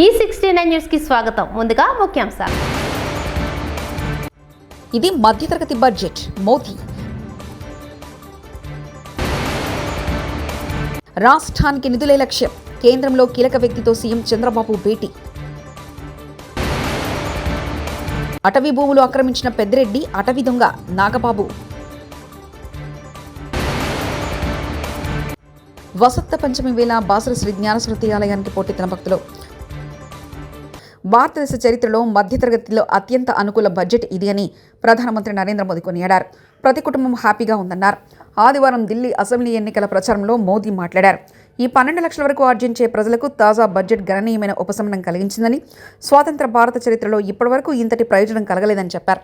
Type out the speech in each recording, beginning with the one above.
ఈ sixty nine న్యూస్కి స్వాగతం. ముందుగా ముఖ్యాంశాలు. ఇది మధ్యతరగతి బడ్జెట్. మోదీ. రాష్ట్రానికి నిధులే లక్ష్యం. కేంద్రంలో కీలక వ్యక్తితో సీఎం చంద్రబాబు భేటీ. అటవీ భూములు ఆక్రమించిన పెద్దిరెడ్డి అటవీ దొంగ నాగబాబు. వసంత పంచమి వేళ బాసర శ్రీ జ్ఞానసరస్వతి ఆలయానికి పోటెత్తిన భక్తులు. భారతదేశ చరిత్రలో మధ్యతరగతిలో అత్యంత అనుకూల బడ్జెట్ ఇది అని ప్రధానమంత్రి నరేంద్ర మోదీ కొనియాడారు. ప్రతి కుటుంబం హ్యాపీగా ఉందన్నారు. ఆదివారం ఢిల్లీ అసెంబ్లీ ఎన్నికల ప్రచారంలో మోదీ మాట్లాడారు. ఈ పన్నెండు లక్షల వరకు ఆర్జించే ప్రజలకు తాజా బడ్జెట్ గణనీయమైన ఉపశమనం కలిగించిందని స్వాతంత్ర భారత చరిత్రలో ఇప్పటివరకు ఇంతటి ప్రయోజనం కలగలేదని చెప్పారు.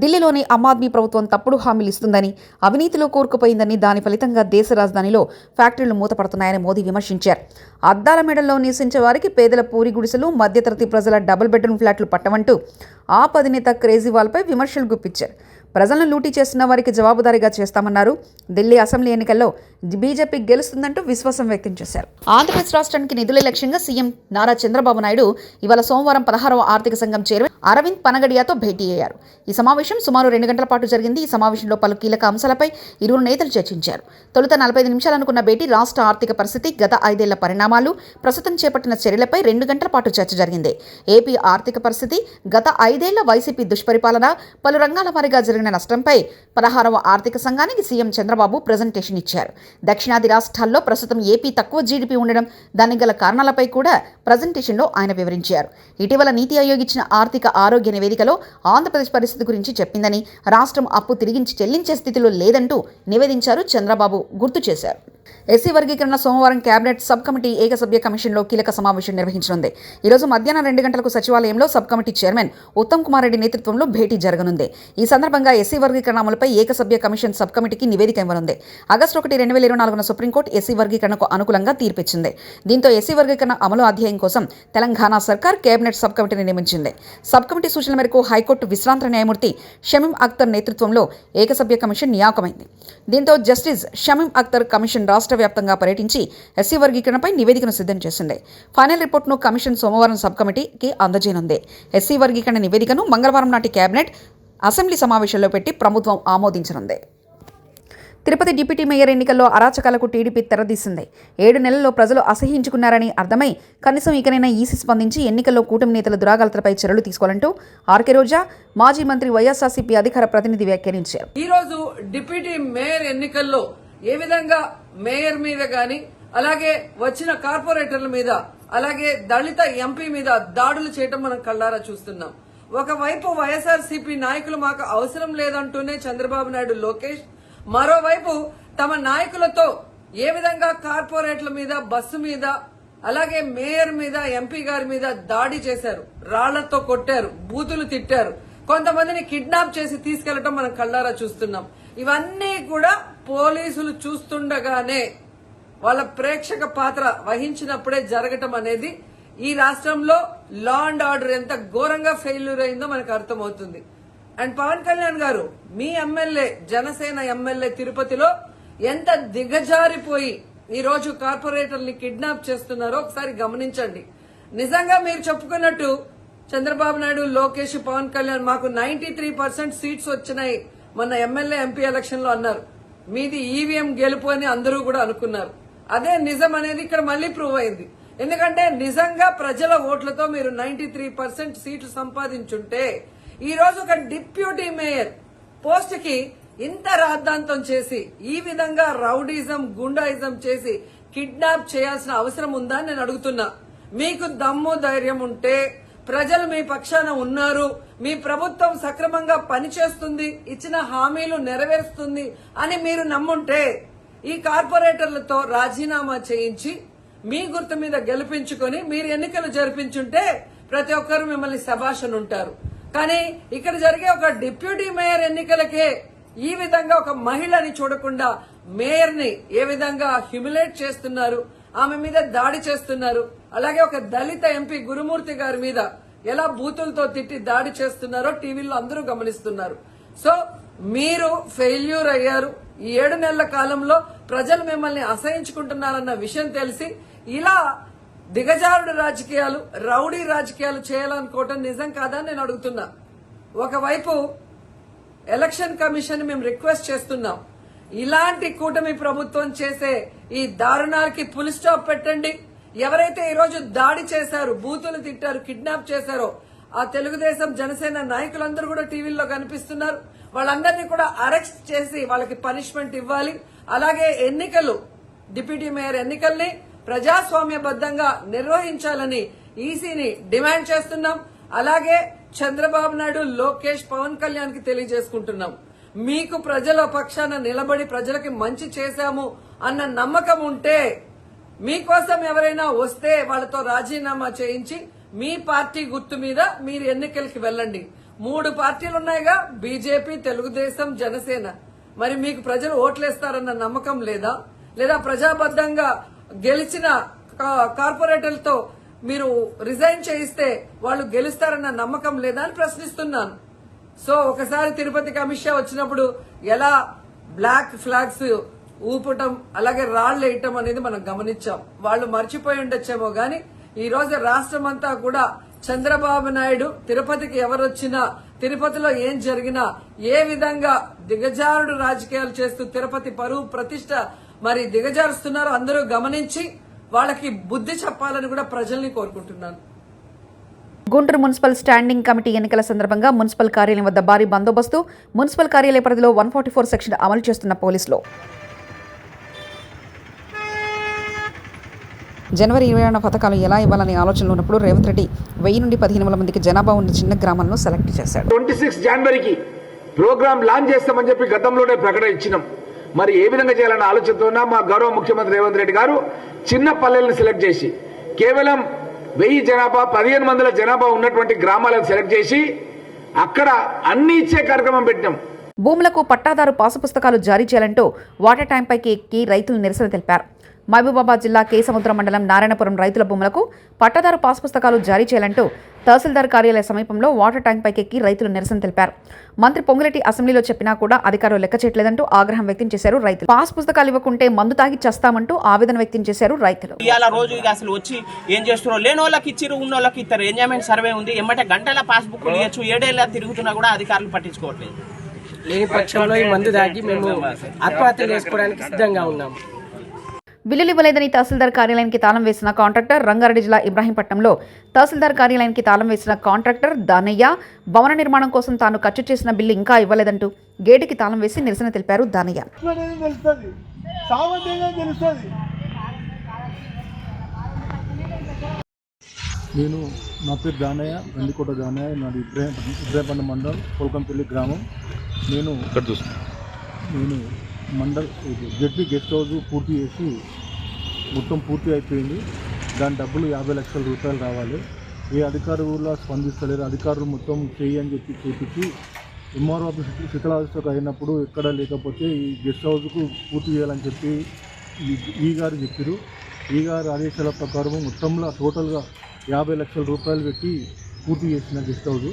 ఢిల్లీలోని ఆమ్ ఆద్మీ ప్రభుత్వం తప్పుడు హామీలు ఇస్తుందని అవినీతిలో కోరుకుపోయిందని దాని ఫలితంగా దేశ రాజధానిలో ఫ్యాక్టరీలు మూతపడుతున్నాయని మోదీ విమర్శించారు. అద్దాల మెడల్లో నివసించే వారికి పేదల పూరి గుడిసెలు మధ్యతరగతి ప్రజల డబుల్ బెడ్రూమ్ ఫ్లాట్లు పట్టమంటూ ఆప్ అధినేత కేజ్రీవాల్పై విమర్శలు గుప్పించారు. ప్రజలను లూటీ చేస్తున్న వారికి జవాబుదారీగా చేస్తామన్నారు. ఢిల్లీ అసెంబ్లీ ఎన్నికల్లో బీజేపీ గెలుస్తుందంటూ విశ్వాసం వ్యక్తం చేశారు. ఆంధ్రప్రదేశ్ రాష్ట్రానికి నిధుల లక్ష్యంగా సీఎం నారా చంద్రబాబు నాయుడు ఇవాళ సోమవారం పదహారవ ఆర్థిక సంఘం చైర్మన్ అరవింద్ పనగడియాతో భేటీ అయ్యారు. ఈ సమావేశం సుమారు రెండు గంటల పాటు జరిగింది. ఈ సమావేశంలో పలు కీలక అంశాలపై ఇరువురు నేతలు చర్చించారు. తొలుత నలభై నిమిషాలనుకున్న నిమిషాలు అనుకున్న భేటీ రాష్ట్ర ఆర్థిక పరిస్థితి గత ఐదేళ్ళ పరిణామాలు ప్రస్తుతం చేపట్టిన చర్యలపై రెండు గంటల పాటు చర్చ జరిగింది. ఏపీ ఆర్థిక పరిస్థితి గత ఐదేళ్ళ వైసీపీ దుష్పరిపాలన పలు రంగాల వారీగా జరిగిన నష్టంపై పదహారవ ఆర్థిక సంఘానికి సీఎం చంద్రబాబు ప్రజెంటేషన్ ఇచ్చారు. దక్షిణాది రాష్ట్రాల్లో ప్రస్తుతం ఏపీ తక్కువ జీడిపి ఉండడం దానికి గల కారణాలపై కూడా ప్రజెంటేషన్లో ఆయన వివరించారు. ఇటీవల నీతి ఆయోగ్ ఇచ్చిన ఆర్థిక ఆరోగ్య నివేదికలో ఆంధ్రప్రదేశ్ పరిస్థితి గురించి చెప్పిందని రాష్ట్రం అప్పు తిరిగించి చెల్లించే స్థితిలో లేదంటూ నివేదించారు చంద్రబాబు గుర్తు చేశారు. ఎస్సీ వర్గీకరణ సోమవారం కేబినెట్ సబ్ కమిటీ ఏకసభ్య కమిషన్లో కీలక సమావేశం నిర్వహించనుంది. ఈరోజు మధ్యాహ్నం రెండు గంటలకు సచివాలయంలో sub committee chairman Uttam Kumar Reddy నేతృత్వంలో భేటీ జరగనుంది. ఈ సందర్భంగా ఎస్సీ వర్గీకరణ అమలుపై ఏకసభ్య కమిషన్ సబ్ కమిటీకి నివేదిక ఇవ్వనుంది. ఆగస్టు ఒకటి రెండు వేల ఇరవై నాలుగున సుప్రీంకోర్టు ఎస్సీ వర్గీకరణకు అనుకూలంగా తీర్పిచ్చింది. దీంతో ఎస్సీ వర్గీకరణ అమలు అధ్యాయం కోసం తెలంగాణ సర్కార్ కేబినెట్ సబ్ కమిటీని నియమించింది. సబ్ కమిటీ సూచనల మేరకు హైకోర్టు విశ్రాంత న్యాయమూర్తి షమీం అఖ్తర్ నేతృత్వంలో ఏకసభ్య కమిషన్ నియామకమైంది. దీంతో జస్టిస్ షమీం అఖ్తర్ కమిషన్ రాష్ట్ర వ్యాప్తంగా పర్యటించి ఎస్సీ వర్గీకరణపై నివేదికను సిద్ధం చేసింది. ఫైనల్ రిపోర్ట్ను కమిషన్ సోమవారం సబ్ కమిటీకి అందజేయనుంది. ఎస్సీ వర్గీకరణ నివేదికను మంగళవారం నాటి కేబినెట్ అసెంబ్లీ సమావేశంలో పెట్టి ప్రభుత్వం ఆమోదించనుంది. తిరుపతి డిప్యూటీ మేయర్ ఎన్నికల్లో అరాచకాలకు టీడీపీ తెరదీసింది. ఏడు నెలల్లో ప్రజలు అసహించుకున్నారని అర్థమై కనీసం ఇకనైనా ఈసీ స్పందించి ఎన్నికల్లో కూటమి నేతల దురాగలతలపై చర్యలు తీసుకోవాలంటూ ఆర్కే రోజా మాజీ మంత్రి వైఎస్ఆర్సీపీ అధికార ప్రతినిధి వ్యాఖ్యానించారు. ఈ రోజు డిప్యూటీ మేయర్ ఎన్నికల్లో ఏ విధంగా మేయర్ మీద గాని అలాగే వచ్చిన కార్పొరేటర్ల మీద అలాగే దళిత ఎంపీ మీద దాడులు చేయటం మనం కళ్ళారా చూస్తున్నాం. ఒకవైపు వైఎస్ఆర్ సిపి నాయకులు మాకు అవసరం లేదంటూనే చంద్రబాబు నాయుడు లోకేష్. మరోవైపు తమ నాయకులతో ఏ విధంగా కార్పొరేట్ల మీద బస్సు మీద అలాగే మేయర్ మీద ఎంపీ గారి మీద దాడి చేశారు రాళ్ళతో కొట్టారు బూతులు తిట్టారు కొంతమందిని కిడ్నాప్ చేసి తీసుకెళ్ళటం మనం కళ్ళారా చూస్తున్నాం. ఇవన్నీ కూడా పోలీసులు చూస్తుండగానే వాళ్ళ ప్రేక్షక పాత్ర వహించినప్పుడే జరగటం అనేది ఈ రాష్ట్రంలో లా అండ్ ఆర్డర్ ఎంత ఘోరంగా ఫెయిల్యూర్ అయిందో మనకు అర్థమవుతుంది. అండ్ పవన్ కళ్యాణ్ గారు మీ ఎమ్మెల్యే జనసేన ఎమ్మెల్యే తిరుపతిలో ఎంత దిగజారిపోయి ఈ రోజు కార్పొరేటర్ని కిడ్నాప్ చేస్తున్నారో ఒకసారి గమనించండి. నిజంగా మీరు చెప్పుకున్నట్టు చంద్రబాబు నాయుడు లోకేష్ పవన్ కళ్యాణ్ మాకు నైన్టీ త్రీ పర్సెంట్ సీట్స్ వచ్చినాయి మొన్న ఎమ్మెల్యే ఎంపీ ఎలక్షన్లో అన్నారు. మీది ఈవీఎం గెలుపు అని అందరూ కూడా అనుకున్నారు. అదే నిజం అనేది ఇక్కడ మళ్ళీ ప్రూవ్ అయింది. ఎందుకంటే నిజంగా ప్రజల ఓట్లతో మీరు నైన్టీ త్రీ పర్సెంట్ సీట్లు సంపాదించుంటే ఈ రోజు ఒక డిప్యూటీ మేయర్ పోస్ట్కి ఇంత రాద్ధాంతం చేసి ఈ విధంగా రౌడీజం గుండాయిజం చేసి కిడ్నాప్ చేయాల్సిన అవసరం ఉందా అని నేను అడుగుతున్నా. మీకు దమ్ము ధైర్యం ఉంటే ప్రజలు మీ పక్షాన ఉన్నారు మీ ప్రభుత్వం సక్రమంగా పనిచేస్తుంది ఇచ్చిన హామీలు నెరవేరుస్తుంది అని మీరు నమ్ముంటే ఈ కార్పొరేటర్లతో రాజీనామా చేయించి మీ గుర్తు మీద గెలిపించుకొని మీరు ఎన్నికలు జరిపించుంటే ప్రతి ఒక్కరు మిమ్మల్ని శభాషను ఉంటారు. కానీ ఇక్కడ జరిగే ఒక డిప్యూటీ మేయర్ ఎన్నికలకే ఈ విధంగా ఒక మహిళని చూడకుండా మేయర్ని ఏ విధంగా హ్యూమిలేట్ చేస్తున్నారు ఆమె మీద దాడి చేస్తున్నారు. అలాగే ఒక దళిత ఎంపీ గురుమూర్తి గారి మీద ఎలా బూతులతో తిట్టి దాడి చేస్తున్నారో టీవీలో అందరూ గమనిస్తున్నారు. సో మీరు ఫెయిల్యూర్ అయ్యారు. ఈ ఏడు నెలల కాలంలో ప్రజలు మిమ్మల్ని అసహించుకుంటున్నారన్న విషయం తెలిసి ఇలా దిగజారుడు రాజకీయాలు రౌడీ రాజకీయాలు చేయాలనుకోవటం నిజం కాదని నేను అడుగుతున్నా. ఒకవైపు ఎలక్షన్ కమిషన్ మేము రిక్వెస్ట్ చేస్తున్నాం. ఇలాంటి కూటమి ప్రభుత్వం చేసే ఈ దారుణానికి ఫుల్ స్టాప్ పెట్టండి. ఎవరైతే ఈరోజు దాడి చేశారు బూతులు తిట్టారు కిడ్నాప్ చేశారో ఆ తెలుగుదేశం జనసేన నాయకులందరూ కూడా టీవీల్లో కనిపిస్తున్నారు. వాళ్ళందరినీ కూడా అరెస్ట్ చేసి వాళ్ళకి పనిష్మెంట్ ఇవ్వాలి. అలాగే ఎన్నికలు డిప్యూటీ మేయర్ ఎన్నికల్ని ప్రజాస్వామ్యబద్ధంగా నిర్వహించాలని ఈసీని డిమాండ్ చేస్తున్నాం. అలాగే చంద్రబాబు నాయుడు లోకేష్ పవన్ కళ్యాణ్కి తెలియజేసుకుంటున్నాం. మీకు ప్రజల పక్షాన నిలబడి ప్రజలకి మంచి చేశాము అన్న నమ్మకం ఉంటే మీకోసం ఎవరైనా వస్తే వాళ్ళతో రాజీనామా చేయించి మీ పార్టీ గుర్తు మీద మీరు ఎన్నికలకి వెళ్ళండి. మూడు పార్టీలు ఉన్నాయిగా బీజేపీ తెలుగుదేశం జనసేన. మరి మీకు ప్రజలు ఓట్లేస్తారన్న నమ్మకం లేదా? లేదా ప్రజాబద్ధంగా గెలిచిన కా- కార్పొరేటర్లతో మీరు రిజైన్ చేయిస్తే వాళ్ళు గెలుస్తారన్న నమ్మకం లేదా అని ప్రశ్నిస్తున్నాను. సో ఒకసారి తిరుపతికి అమిత్ షా వచ్చినప్పుడు ఎలా బ్లాక్ ఫ్లాగ్స్ ఊపటం అలాగే రాళ్ళు వేయటం అనేది మనం గమనించాం. వాళ్ళు మర్చిపోయి ఉండొచ్చేమో గాని ఈ రోజు రాష్ట్రం అంతా కూడా చంద్రబాబు నాయుడు తిరుపతికి ఎవరొచ్చినా తిరుపతిలో ఏం జరిగినా ఏ విధంగా దిగజారుడు రాజకీయాలు చేస్తూ తిరుపతి పరువు ప్రతిష్ట మరి దిగజారుస్తున్నారో అందరూ గమనించి వాళ్ళకి బుద్ధి చెప్పాలని కూడా ప్రజల్ని కోరుకుంటున్నాను. గుంటూరు మున్సిపల్ స్టాండింగ్ కమిటీ ఎన్నికల సందర్భంగా మున్సిపల్ కార్యాలయం వద్ద భారీ బందోబస్తు మున్సిపల్ కార్యాలయ పరిధిలో వన్ ఫార్టీ ఫోర్ సెక్షన్ అమలు చేస్తున్న పోలీసులు. జనవరి ఇరవై ఏడున పథకాలు ఎలా ఇవ్వాలనే ఆలోచనలో ఉన్నప్పుడు రేవంత్ రెడ్డి వెయ్యి నుండి పదిహేను వందల మందికి జనాభా ఉన్న చిన్న గ్రామాలను సెలెక్ట్ చేశాడు. ట్వంటీ సిక్స్ జనవరికి ప్రోగ్రామ్ లాంచ్ చేస్తామని చెప్పి గతంలోనే ప్రకటన ఇచ్చినాం. మరి ఏ విధంగా చేయాలన్న ఆలోచనతో ఉన్న మా గౌరవ ముఖ్యమంత్రి రేవంత్ రెడ్డి గారు చిన్న పల్లెలను సెలెక్ట్ చేసి కేవలం వెయ్యి జనాభా పదిహేను మందిల జనాభా ఉన్నటువంటి గ్రామాలను సెలెక్ట్ చేసి అక్కడ అన్ని ఇచ్చే కార్యక్రమం పెట్టినాం. భూములకు పట్టాదారు పాసు పుస్తకాలు జారీ చేయాలంటూ వాటర్ ట్యాంక్ పైకి ఎక్కి రైతులు నిరసన తెలిపారు. మహబూబాబాద్ జిల్లా కేసముద్రం మండలం నారాయణపురం రైతుల భూములకు పట్టాదారు పాస్ పుస్తకాలు జారీ చేయాలంటూ తహసీల్దార్ కార్యాలయ సమీపంలో వాటర్ ట్యాంక్ పైకి ఎక్కి రైతులు నిరసన తెలిపారు. మంత్రి పొంగులెట్టి అసెంబ్లీలో చెప్పినా కూడా అధికారులు లెక్క చేయట్లేదంటూ ఆగ్రహం వ్యక్తం చేశారు రైతులు. పాస్ పుస్తకాలు ఇవ్వకుంటే మందు తాగి చస్తామంటూ ఆవేదన వ్యక్తం చేశారు రైతులు. ఇవాళ రోజు అసలు వచ్చి ఏం చేస్తున్నారో లేని వాళ్ళకి ఉన్న వాళ్ళకి ఇస్తారు ఎంజాయ్మెంట్ సర్వే ఉంది. ఎమ్మటే గంటల పాస్బుక్ ఇవ్వచ్చు. ఏడేళ్ళ తిరుగుతున్నా కూడా అధికారులు పట్టించుకోవట్లేదు. లేని పక్షంలో ఈ మందు దాగి మేము ఆత్మహత్య చేసుకోవడానికి సిద్ధంగా ఉన్నాము బిల్లులు ఇవ్వలేదని తహసీల్దార్ కార్యాలయానికి తాళం వేసిన కాంట్రాక్టర్ రంగారెడ్డి జిల్లా ఇబ్రాహీంపట్నంలో తహసీల్దార్ కార్యాలయానికి తాళం వేసిన కాంట్రాక్టర్ దానయ్య భవన నిర్మాణం కోసం తాను ఖర్చు చేసిన బిల్లు ఇంకా ఇవ్వలేదంటూ గేటుకి తాళం వేసి నిరసన తెలిపారు దానయ్య. నేను నా పేరు దానయ్య గండికోట దానయ్య నాది ఇబ్రాహిం ఇబ్రాహింపట్నం మండల్ పొలకంపల్లి గ్రామం. నేను నేను మండల్ జడ్పీ గెస్ట్ హౌస్ పూర్తి చేసి మొత్తం పూర్తి అయిపోయింది. దాని డబ్బులు యాభై లక్షల రూపాయలు రావాలి. ఏ అధికారులు స్పందిస్తలేరు అధికారులు మొత్తం చేయి అని చెప్పి చూపించి ఎంఆర్ఓ ఆఫీస్ శిథిలావస్థకు అయినప్పుడు ఎక్కడ లేకపోతే ఈ గెస్ట్ హౌస్కు పూర్తి చేయాలని చెప్పి ఈ- గారు చెప్పారు ఈ గారు ఆదేశాల ప్రకారం మొత్తంలో టోటల్గా యాభై లక్షల రూపాయలు పెట్టి పూర్తి చేసిన గెస్ట్ హౌస్.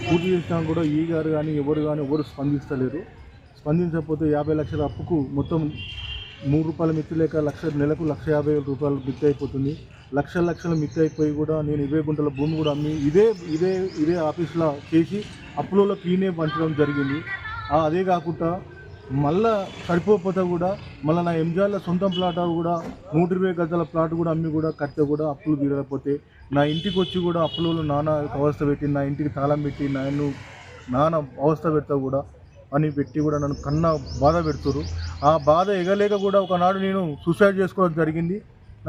పూర్తి చేసినా కూడా ఈ గారు కానీ ఎవరు కానీ ఎవరు స్పందిస్తలేరు స్పందించకపోతే యాభై లక్షల అప్పుకు మొత్తం మూడు రూపాయల మిత్తి లేక లక్ష నెలకు లక్ష యాభై వేల రూపాయలు మిత్తి అయిపోతుంది. లక్షల లక్షల మిత్తి అయిపోయి కూడా నేను ఇరవై గుంటల భూమి కూడా అమ్మి ఇదే ఇదే ఇదే ఆఫీస్లో చేసి అప్పులలో క్లీనే పంచడం జరిగింది. అదే కాకుండా మళ్ళా సరిపోకపోతే కూడా మళ్ళీ నా ఎంజాయ్ల సొంతం ప్లాట్ కూడా నూట ఇరవై గజాల ప్లాట్ కూడా అమ్మి కూడా కడితే కూడా అప్పులు తీరకపోతే నా ఇంటికి వచ్చి కూడా అప్పులలో నాన్న అవస్థ పెట్టి నా ఇంటికి తాళం పెట్టి నన్ను నాన్న అవస్థ పెడతా కూడా అని పెట్టి కూడా నన్ను కన్నా బాధ పెడుతురు ఆ బాధ ఎగలేక కూడా ఒకనాడు నేను సూసైడ్ చేసుకోవడం జరిగింది.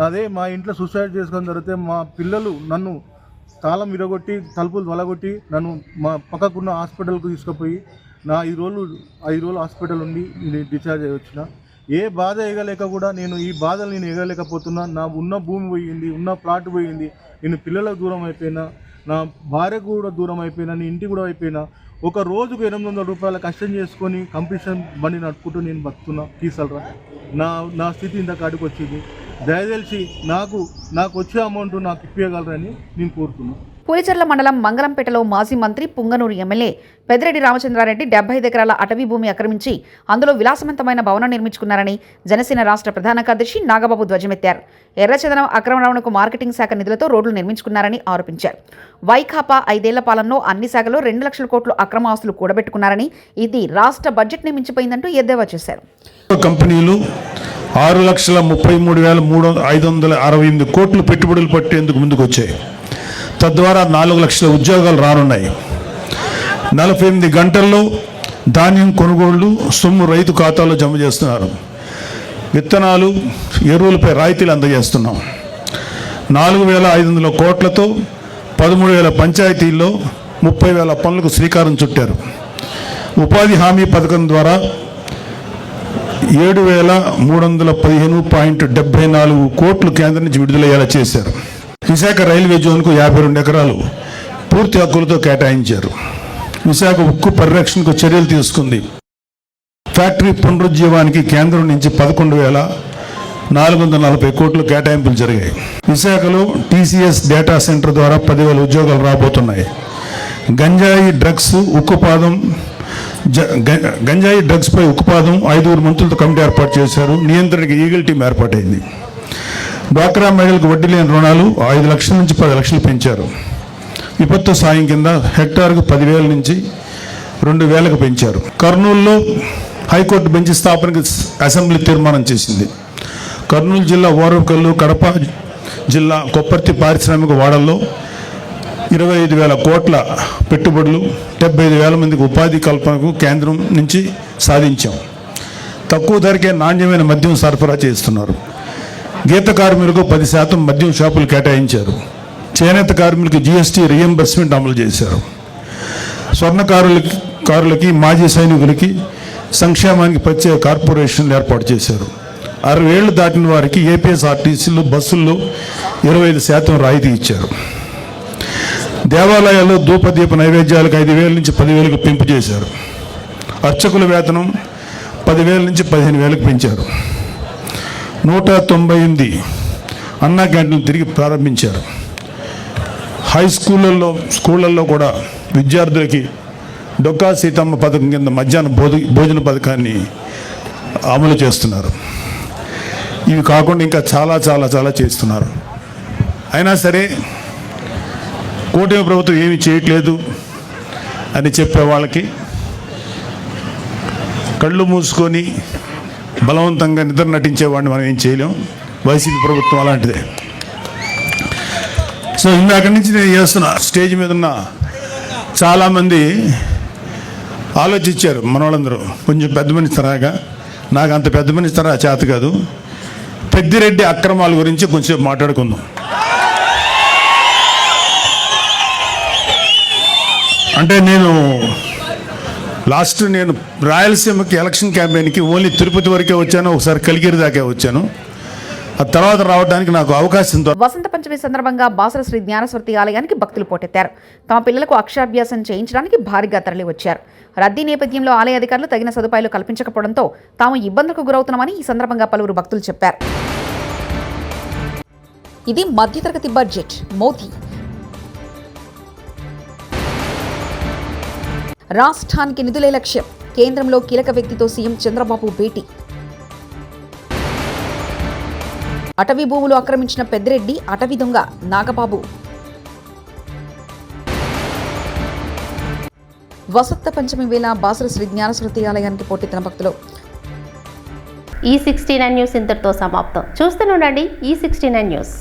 అదే మా ఇంట్లో సూసైడ్ చేసుకోవడం జరిగితే మా పిల్లలు నన్ను తాళం విరగొట్టి తలుపులు వలగొట్టి నన్ను మా పక్కకున్న హాస్పిటల్కు తీసుకుపోయి నా ఐదు రోజులు ఐదు రోజులు హాస్పిటల్ ఉండి నేను డిశ్చార్జ్ అయ్యి వచ్చిన. ఏ బాధ ఎగలేక కూడా నేను ఈ బాధలు నేను ఎగలేకపోతున్నా. నా ఉన్న భూమి పోయింది ఉన్న ప్లాట్ పోయింది. నేను పిల్లలకు దూరం అయిపోయినా నా భార్యకు కూడా దూరం అయిపోయినా నీ ఇంటికి కూడా అయిపోయినా. ఒక రోజుకు ఎనిమిది వందల రూపాయల కష్టం చేసుకొని కంపిటీషన్ బండి నడుపుకుంటూ నేను బతుకున్నా తీసలరా నా నా స్థితి ఇంత కాడికి వచ్చింది. దయచేసి నాకు నాకు వచ్చే అమౌంట్ నాకు ఇప్పగలరని నేను కోరుతున్నాను పులిచెర్ల మండలం మంగళంపేటలో మాజీ మంత్రి పుంగనూరు ఎమ్మెల్యే పెద్దిరెడ్డి రామచంద్రారెడ్డి డెబ్బై ఐదు ఎకరాల అటవీ భూమి ఆక్రమించి అందులో విలాసవంతమైన భవనం నిర్మించుకున్నారని జనసేన రాష్ట్ర ప్రధాన కార్యదర్శి నాగబాబు ధ్వజమెత్తారు. ఎర్రచందనం అక్రమ రవాణాకు మార్కెటింగ్ శాఖ నిధులతో రోడ్లు నిర్మించుకున్నారని ఆరోపించారు. వైకాపా ఐదేళ్ళ పాలనలో అన్ని శాఖలో రెండు లక్షల కోట్లు అక్రమ ఆస్తులు కూడబెట్టుకున్నారని ఇది రాష్ట్ర బడ్జెట్ని మించిపోయిందంటూ ఎద్దేవా చేశారు. కంపెనీలు ఆరు లక్షల ముప్పై మూడు వేల మూడు ఐదు వందల అరవై ఎనిమిది కోట్లు పెట్టుబడులు పట్టేందుకు ముందుకు వచ్చాయి తద్వారా నాలుగు లక్షల ఉద్యోగాలు రానున్నాయి. నలభై ఎనిమిది గంటల్లో ధాన్యం కొనుగోళ్ళు సొమ్ము రైతు ఖాతాలో జమ చేస్తున్నారు. విత్తనాలు ఎరువులపై రాయితీలు అందజేస్తున్నాం. నాలుగు వేల ఐదు వందల కోట్లతో పదమూడు వేల పంచాయతీల్లో ముప్పై వేల పనులకు శ్రీకారం చుట్టారు. ఉపాధి హామీ పథకం ద్వారా ఏడు వేల మూడు వందల పదిహేను పాయింట్ డెబ్బై నాలుగు కోట్లు కేంద్రం నుంచి విడుదలయ్యేలా చేశారు. విశాఖ రైల్వే జోన్కు యాభై రెండు ఎకరాలు పూర్తి హక్కులతో కేటాయించారు. విశాఖ ఉక్కు పరిరక్షణకు చర్యలు తీసుకుంది. ఫ్యాక్టరీ పునరుజ్జీవానికి కేంద్రం నుంచి పదకొండు వేల నాలుగు వందల నలభై కోట్లు కేటాయింపులు జరిగాయి. విశాఖలో టీసీఎస్ డేటా సెంటర్ ద్వారా పదివేల ఉద్యోగాలు రాబోతున్నాయి. గంజాయి డ్రగ్స్ ఉక్కుపాదం గంజాయి డ్రగ్స్పై ఉక్కుపాదం ఐదుగురు మంత్రులతో కమిటీ ఏర్పాటు చేశారు. నియంత్రణకి ఈగల్ టీం ఏర్పాటైంది. డ్వాక్రా మహిళలకు వడ్డీ లేని రుణాలు ఐదు లక్షల నుంచి పది లక్షలు పెంచారు. విపత్తు సాయం కింద హెక్టార్కు పదివేల నుంచి రెండు వేలకు పెంచారు. కర్నూలులో హైకోర్టు బెంచ్ స్థాపనకు అసెంబ్లీ తీర్మానం చేసింది. కర్నూలు జిల్లా ఓరవకల్లు కడప జిల్లా కొప్పర్తి పారిశ్రామిక వాడల్లో ఇరవై ఐదు వేల కోట్ల పెట్టుబడులు డెబ్బై ఐదు వేల మందికి ఉపాధి కల్పనకు కేంద్రం నుంచి సాధించాం. తక్కువ ధరకే నాణ్యమైన మద్యం సరఫరా చేస్తున్నారు. గీత కార్మికులకు పది శాతం మద్యం షాపులు కేటాయించారు. చేనేత కార్మికులకు జిఎస్టీ రియంబర్స్మెంట్ అమలు చేశారు. స్వర్ణకారులకి కారులకి మాజీ సైనికులకి సంక్షేమానికి ప్రత్యేక కార్పొరేషన్లు ఏర్పాటు చేశారు. అరవై ఏళ్ళు దాటిన వారికి ఏపీఎస్ఆర్టీసీలు బస్సుల్లో ఇరవై ఐదు శాతం రాయితీ ఇచ్చారు. దేవాలయాల్లో ధూపదీప నైవేద్యాలకు ఐదు వేల నుంచి పదివేలకు పెంపు చేశారు. అర్చకుల వేతనం పదివేల నుంచి పదిహేను వేలకు పెంచారు. నూట తొంభై ఎనిమిది అన్నా క్యాంటీన్ తిరిగి ప్రారంభించారు. హై స్కూళ్ళల్లో స్కూళ్ళల్లో కూడా విద్యార్థులకి డొక్కా సీతమ్మ పథకం కింద మధ్యాహ్న భోజ భోజన పథకాన్ని అమలు చేస్తున్నారు. ఇవి కాకుండా ఇంకా చాలా చాలా చాలా చేస్తున్నారు. అయినా సరే కూటమి ప్రభుత్వం ఏమీ చేయట్లేదు అని చెప్పే వాళ్ళకి కళ్ళు మూసుకొని బలవంతంగా నిద్ర నటించేవాడిని మనం ఏం చేయలేం. వైసీపీ ప్రభుత్వం అలాంటిదే. సో ఇందాక నుంచి నేను చేస్తున్న స్టేజ్ మీద ఉన్న చాలామంది ఆలోచించారు మన వాళ్ళందరూ కొంచెం పెద్ద మనిషి తరాగా నాకు అంత పెద్ద మనిషి తరా చేత కాదు. పెద్దిరెడ్డి అక్రమాల గురించి కొంచెం మాట్లాడుకుందాం. అంటే నేను లాస్ట్ నేను రాయలసీమకి ఎలక్షన్ క్యాంపెయిన్కి ఓన్లీ తిరుపతి వరకే వచ్చాను ఒకసారి కలిగిరి దాకే వచ్చాను. ఆ తర్వాత రావడానికి నాకు అవకాశం వసంత పంచమి సందర్భంగా బాసర శ్రీ జ్ఞానస్వతి ఆలయానికి భక్తులు పోటెత్తారు. తమ పిల్లలకు అక్షరాభ్యాసం చేయించడానికి భారీగా తరలి వచ్చారు రద్దీ నేపథ్యంలో ఆలయ అధికారులు తగిన సదుపాయాలు కల్పించకపోవడంతో తాము ఇబ్బందులకు గురవుతున్నామని ఈ సందర్భంగా పలువురు భక్తులు చెప్పారు. ఇది మధ్యతరగతి బడ్జెట్ మోదీ. రాష్ట్రానికి నిధులే లక్ష్యం. కేంద్రంలో కీలక వ్యక్తితో సీఎం చంద్రబాబు భేటీ. అటవీ భూములు ఆక్రమించిన పెద్దిరెడ్డి అటవీ దొంగ నాగబాబు. వసంత పంచమి వేళ బాసర శ్రీ జ్ఞానస్మృతి ఆలయానికి పోటెత్తిన భక్తులు. ఈ సిక్స్టీ నైన్ న్యూస్ ఇంతటితో సమాప్తం. చూస్తూనే ఉండండి ఈ సిక్స్టీ నైన్ న్యూస్.